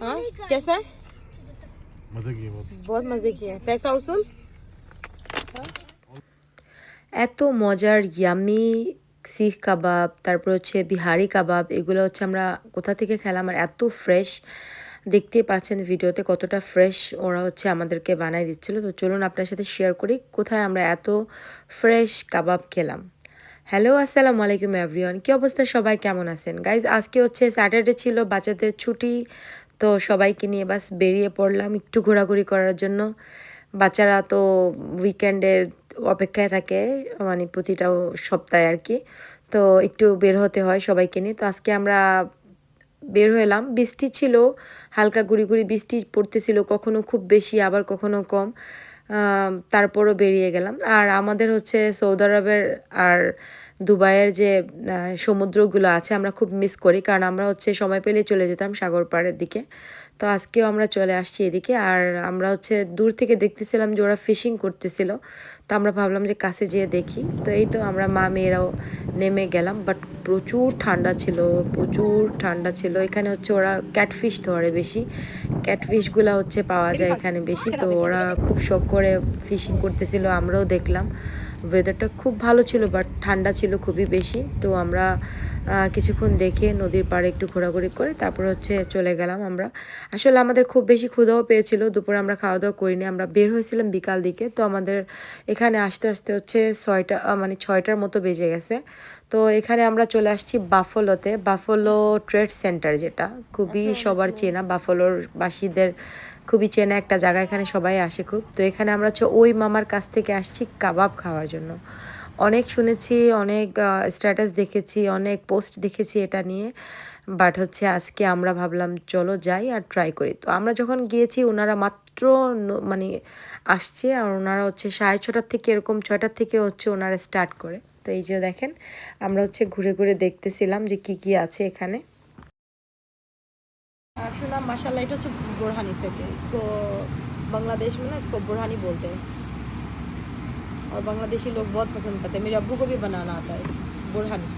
हाँ कैसा है मजे की बहुत बहुत मज़े किए हैं पैसा उसूल এত মজার ইয়ামি সিখ কাবাব তারপর হচ্ছে বিহারি কাবাব এগুলো হচ্ছে আমরা কোথা থেকে খেলাম আর এত ফ্রেশ দেখতেই পাচ্ছেন ভিডিওতে কতটা ফ্রেশ ওরা হচ্ছে আমাদেরকে বানাই দিচ্ছিল তো চলুন আপনার সাথে শেয়ার করি কোথায় আমরা এত ফ্রেশ কাবাব খেলাম হ্যালো আসসালামু আলাইকুম এভরিওয়ান কী অবস্থা সবাই কেমন আছেন গাইজ আজকে হচ্ছে স্যাটারডে ছিল বাচ্চাদের ছুটি তো সবাইকে নিয়ে বাস বেরিয়ে পড়লাম একটু ঘোরাঘুরি করার জন্য। বাচ্চারা তো উইকেন্ডের অপেক্ষায় থাকে মানে প্রতিটা সপ্তাহে আর কি। তো একটু বের হতে হয় সবাইকে নিয়ে। তো আজকে আমরা বের হলাম। বৃষ্টি ছিল, হালকা গুড়ি গুড়ি বৃষ্টি পড়তেছিল, কখনো খুব বেশি, আবার কখনো কম। তারপরও বেরিয়ে গেলাম। আর আমাদের হচ্ছে সৌদি আরবের আর দুবাইয়ের যে সমুদ্রগুলো আছে আমরা খুব মিস করি। কারণ আমরা হচ্ছে সময় পেলে চলে যেতাম সাগর পাড়ের দিকে। তো আজকেও আমরা চলে আসছি এদিকে। আর আমরা হচ্ছে দূর থেকে দেখতেছিলাম যে ওরা ফিশিং করতেছিল। তো আমরা ভাবলাম যে কাছে যেয়ে দেখি। তো এই তো আমরা মা মেয়েরাও নেমে গেলাম। বাট প্রচুর ঠান্ডা ছিল, প্রচুর ঠান্ডা ছিল। এখানে হচ্ছে ওরা ক্যাটফিশ ধরে বেশি। ক্যাটফিশগুলো হচ্ছে পাওয়া যায় এখানে বেশি। তো ওরা খুব শখ করে ফিশিং করতেছিল, আমরাও দেখলাম। ওয়েদারটা খুব ভালো ছিল বাট ঠান্ডা ছিল খুবই বেশি। তো আমরা কিছুক্ষণ দেখে নদীর পাড়ে একটু ঘোরাঘুরি করে তারপর হচ্ছে চলে গেলাম আমরা। আসলে আমাদের খুব বেশি ক্ষুধাও পেয়েছিল দুপুরে আমরা খাওয়া দাওয়া করিনি আমরা বের হয়েছিলাম বিকাল দিকে। তো আমাদের এখানে আসতে আসতে হচ্ছে ছয়টা মানে ছয়টার মতো বেজে গেছে। তো এখানে আমরা চলে আসছি বাফলোতে বাফলো ট্রেড সেন্টার যেটা। খুবই সবার চেনা বাফলোর বাসীদের খুবই চেনা একটা জায়গা, এখানে সবাই আসে খুব। তো এখানে আমরা হচ্ছে ওই মামার কাছ থেকে আসছি কাবাব খাওয়ার জন্য। অনেক শুনেছি, অনেক স্ট্যাটাস দেখেছি, অনেক পোস্ট দেখেছি এটা নিয়ে। বাট হচ্ছে আজকে আমরা ভাবলাম চলো যাই আর ট্রাই করি। তো আমরা যখন গিয়েছি ওনারা মাত্র মানে আসছে আর ওনারা হচ্ছে সাড়ে ছটার থেকে এরকম ছয়টার থেকে হচ্ছে ওনারা স্টার্ট করে। তো এই যে দেখেন, আমরা হচ্ছে ঘুরে ঘুরে দেখতেছিলাম যে কি কি আছে এখানে। सुना माशाल्लाह এটা হচ্ছে बुरहानी থেকে इसको बांग्लादेश में ना इसको बुरहानी बोलते हैं और बांग्लादेशी लोग बहुत पसंद करते हैं मेरे अब्बू को भी बनाना आता है बुरहानी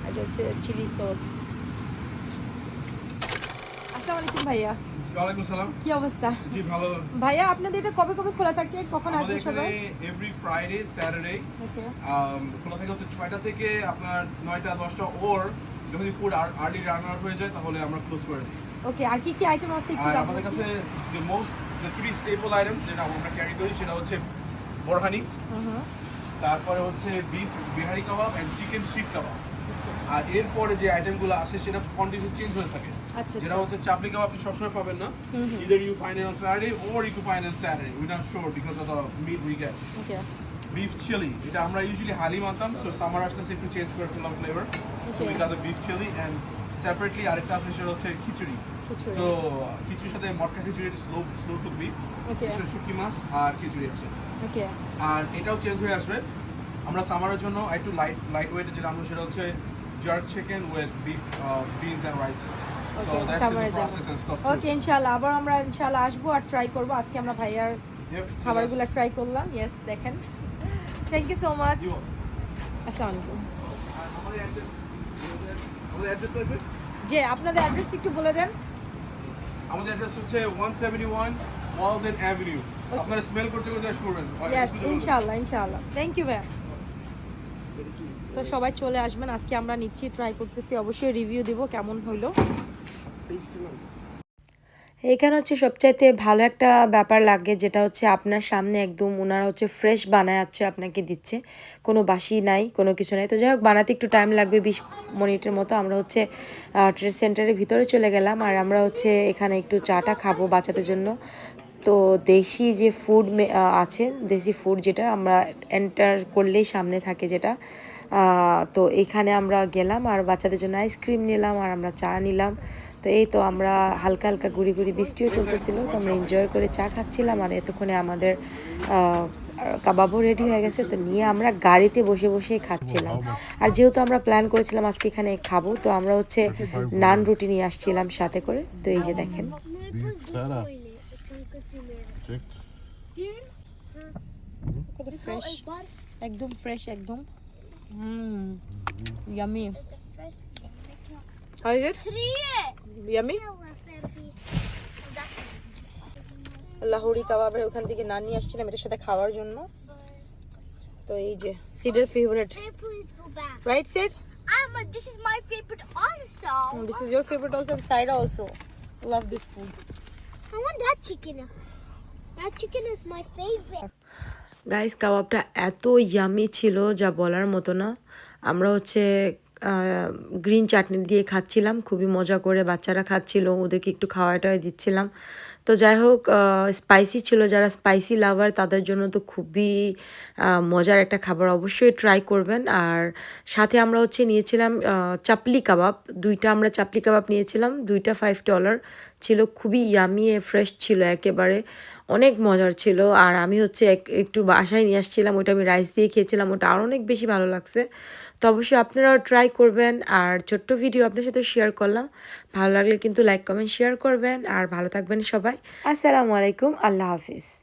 আর এটা হচ্ছে চিলি সস আসসালামু আলাইকুম ভাইয়া ওয়ালাইকুম সালাম কি অবস্থা জি ভালো ভাইয়া আপনাদের এটা কবে কবে খোলা থাকে কখন আমাদের আসবে এখানে সবাই এভরি ফ্রাইডে স্যাটারডে ওকে খোলা থাকে হচ্ছে ছয়টা থেকে আপনার নয়টা দশটা ওর যদি ফুড আর্লি রান আউট হয়ে যায় তাহলে আমরা ক্লোজ করে দিই। ওকে আর কি কি আইটেম আছে একটু আর আমাদের কাছে যে most the three staple item যেটা আমরা ক্যারি করি সেটা হচ্ছে বোরহানি হুম হুম। তারপরে হচ্ছে beef Bihari kebab and chicken seekh kebab. আর এরপরে যে আইটেমগুলো আসে সেটা কন্টিনিউ চেঞ্জ হয়ে থাকে। আচ্ছা যেটা আচ্ছা হচ্ছে চাপলি কাবাব আপনি সবসময় পাবেন না। Either you final Friday or you find it Saturday we not sure because of the meat we get okay beef chilli এটা আমরা ইউজুয়ালি হালি মানতাম সো সামার আসতেছে একটু চেঞ্জ করে ফেললাম flavour so we got beef chilli and separately আরেকটা আছে সেটা হচ্ছে খিচুড়ি। তো খিচুড়ির সাথে মটকা খিচুড়ি স্লো স্লো টু বি শুটকি মাছ আর খিচুড়ি আছে। আর এটাও চেঞ্জ হয়ে আসবে। আমরা সামারের জন্য একটু লাইট লাইট ওয়েট যেটা আমরা সেটা হচ্ছে jerk chicken with beef beans and rice okay and ইনশাআল্লাহ আবার আমরা ইনশাআল্লাহ আসব আর ট্রাই করব। আজকে আমরা ভাইয়ার খাবারগুলো ট্রাই করলাম। ইয়েস দেখেন। থ্যাংক ইউ সো মাচ আসসালামু আলাইকুম যে আপনাদের অ্যাড্রেস একটু বলে দেন। আমাদের অ্যাড্রেস হচ্ছে 171 ওয়ালডেন অ্যাভিনিউ আপনারা স্মেল করতে করতে আসতে করবেন ইয়েস ইনশাআল্লাহ ইনশাআল্লাহ। থ্যাংক ইউ ভাইয়া তো সবাই চলে আসবেন। আজকে আমরা নিচ্ছি ট্রাই করতেছি। অবশ্যই রিভিউ দিব কেমন হইল। এখানে হচ্ছে সবচাইতে ভালো একটা ব্যাপার লাগে যেটা হচ্ছে আপনার সামনে একদম ওনারা হচ্ছে ফ্রেশ বানায় হচ্ছে আপনাকে দিচ্ছে। কোনো বাসি নাই, কোনো কিছু নাই। তো যাই হোক, বানাতে একটু টাইম লাগবে, বিশ মিনিটের মতো। আমরা হচ্ছে ট্রেড সেন্টারের ভিতরে চলে গেলাম আর আমরা হচ্ছে এখানে একটু চাটা খাব বাচ্চাদের জন্য। তো দেশি যে ফুড আছে, দেশি ফুড যেটা আমরা এন্টার করলেই সামনে থাকে যেটা। তো এখানে আমরা গেলাম আর বাচ্চাদের জন্য আইসক্রিম নিলাম আর আমরা চা নিলাম। তো এই তো আমরা হালকা হালকা গুড়ি গুড়ি বৃষ্টিও চলতেছিল তো আমরা এনজয় করে চা খাচ্ছিলাম আর এতক্ষণে আমাদের কাবাবও রেডি হয়ে গেছে তো নিয়ে আমরা গাড়িতে বসে বসেই খাচ্ছিলাম। আর যেহেতু আমরা প্ল্যান করেছিলাম আজকে এখানে খাব তো আমরা হচ্ছে নান রুটি নিয়ে আসছিলাম সাথে করে। তো এই যে দেখেন। একদম ফ্রেশ একদম। হুম yummy How is it? Yummy? Lahori কাবাবের ওখান থেকে না নিয়ে আসছিলাম এটার সাথে খাওয়ার জন্য তো এই যে সিডের favourite right Sid this is my favorite also this is your favorite also side also love this food i want that chicken that chicken is my favorite guys কাবাবটা এত ইয়ামি ছিল যা বলার মতো না আমরা হচ্ছে গ্রিন চাটনি দিয়ে খাচ্ছিলাম, খুবই মজা করে বাচ্চারা খাচ্ছিল, ওদেরকে একটু খাওয়াটাই দিচ্ছিলাম। তো যাই হোক স্পাইসি ছিল, যারা স্পাইসি লাভার তাদের জন্য তো খুবই মজার একটা খাবার অবশ্যই ট্রাই করবেন। আর সাথে আমরা হচ্ছে নিয়েছিলাম চাপলি কাবাব। দুইটা আমরা চাপলি কাবাব নিয়েছিলাম, দুইটা ফাইভ ডলার ছিল খুবই ইয়ামি ফ্রেশ ছিল একেবারে, অনেক মজার ছিল। আর আমি হচ্ছে এক- একটু বাসায় নিয়ে আসছিলাম, ওইটা আমি রাইস দিয়ে খেয়েছিলাম, ওটা আরও অনেক বেশি ভালো লাগছে। তো অবশ্যই আপনারাও ট্রাই করবেন আর ছোট্ট ভিডিও আপনার সাথে শেয়ার করলাম। ভালো লাগলে কিন্তু লাইক কমেন্ট শেয়ার করবেন। আর ভালো থাকবেন সবাই। আসসালামু আলাইকুম। আল্লাহ হাফিজ।